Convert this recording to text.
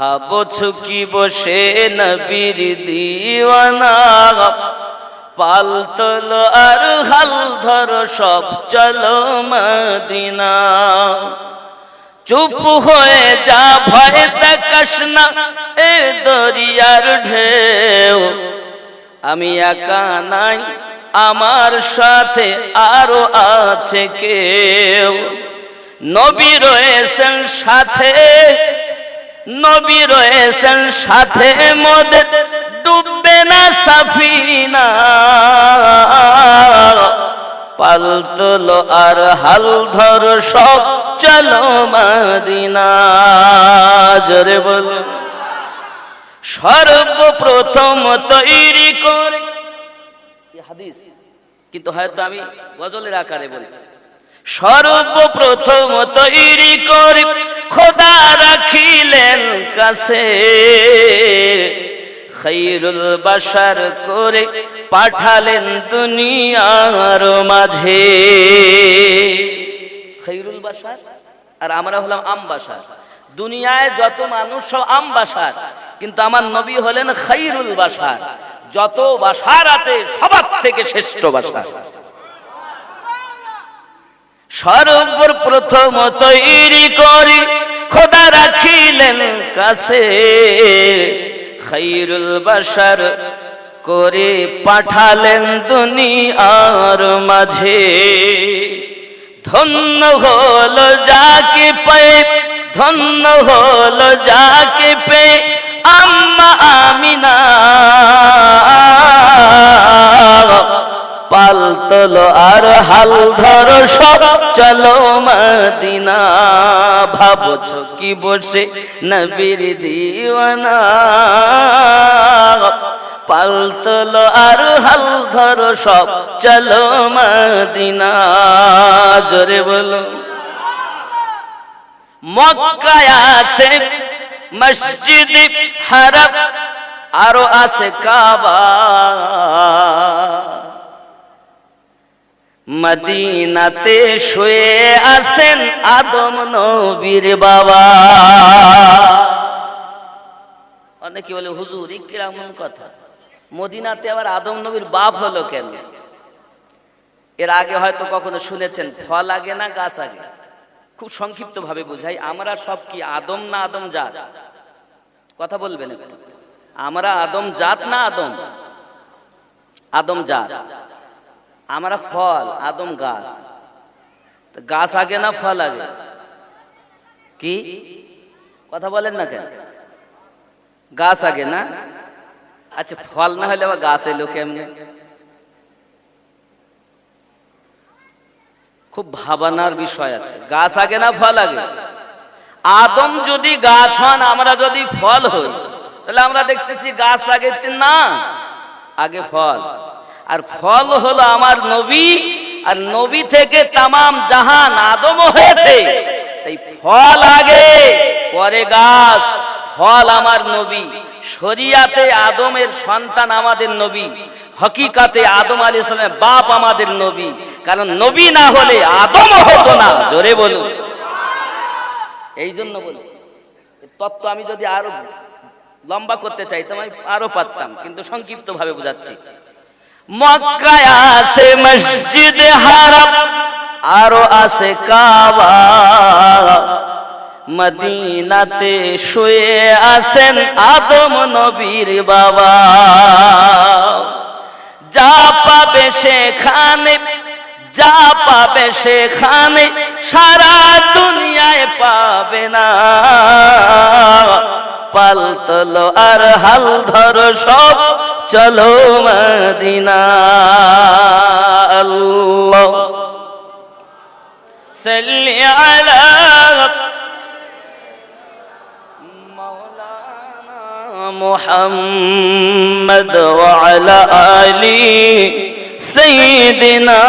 ভাবছ কি বসে নবীর দিওয়ানা। পালতল আর হাল ধর, সব চলো মদিনা। চুপ হয়ে যা, ভয় দেখাস না এ দরিয়ার ঢেউ। আমি একা নাই, আমার সাথে আরও আছে কেউ। নবী রয়েছেন সাথে নবী রয়েছেন সাথে মোদের ডুববে না সাফিনা। পালতল আর হাল ধর সব, চলো মাদিনা। জোরে বল। সর্বপ্রথম তৈরি করে। হাদিস, কিন্তু হয়তো আমি গজলের আকারে বলছি। সর্বপ্রথম তৈরি করে, খোদা রাখিলেন কাছে। খৈরুল বাসার করে পাঠালেন দুনিয়ার মাঝে। খৈরুল বাসার আর আমরা হলাম আম বাসার দুনিয়ায় যত মানুষ সব আম বাসার কিন্তু আমার নবী হলেন খৈরুল বাসার যত বাসার আছে, সবার থেকে শ্রেষ্ঠ বাসার সর্বপ্রথম তৈরি করি। খোদা রাখিলেন কাছে। খৈরুল বাসার করে পাঠালেন দুনিয়ার মাঝে। ধন্য হল যাকে পেয়ে, ধন্য হল যাকে পেয়ে। পালতল আর হাল ধর সব। চলো মদিনা, ভাবছ কি বসে নবীর দিওয়ানা? পালতল আর হাল ধর সব। চলো মদিনা, জোরে বলো। মক্কায় আছে মসজিদ হারাম, আরও আছে কাবা। মদিনাতে শুয়ে আছেন আদম নবীর বাবা। অনেকে বলে, হুজুর কেমন কথা? মদিনাতে আবার আদম নবীর বাপ হলো কেন? এর আগে হয়তো কখনো শুনেছেন, ফল আগে না গাছ আগে? খুব সংক্ষিপ্ত ভাবে বুঝাই, আমরা সব কি আদম না আদম জাত? কথা বলবেন আমরা আদম জাত না আদম? আদম জাত। আমরা ফল, আদম গাছ। গাছ আগে না ফল আগে? কি? কথা বলেন না কেন? গাছ আগে না? আচ্ছা ফল না হলে আবার গাছ এলো কেমনে? খুব ভাবানার বিষয় আছে। গাছ আগে না ফল আগে? আদম যদি গাছ হন, আমরা যদি ফল হই, তাহলে আমরা দেখতেছি গাছ আগে না, আগে ফল। আর ফল হলো আমার নবী, আর নবী থেকে তামাম জাহান আদম হয়েছে। তাই ফল আগে, পরে গাছ, ফল আমার নবী। শরিয়াতে আদমের সন্তান আমাদের নবী, হকিকাতে আদম আলী ইসলামের বাপ আমাদের নবী। কারণ নবী না হলে আদম হতো না, জোরে বলুন। এই জন্য বলি তত্ত্ব আমি যদি আরও লম্বা করতে চাইতাম আমি আরও পারতাম, কিন্তু সংক্ষিপ্ত ভাবে বুঝাচ্ছি। মক্কায় আছে মসজিদ হারাম, আরও আছে কাবা। মদিনাতে শুয়ে আছেন আদম নবীর বাবা। যা পাবে সেখানে, যা পাবে সেখানে সারা দুনিয়ায় পাবে না। পালতল আর হাল ধর সব চলো মদিনা আল্লাহ সাল্লি আলা مولانا محمد وعلى آل سيدنا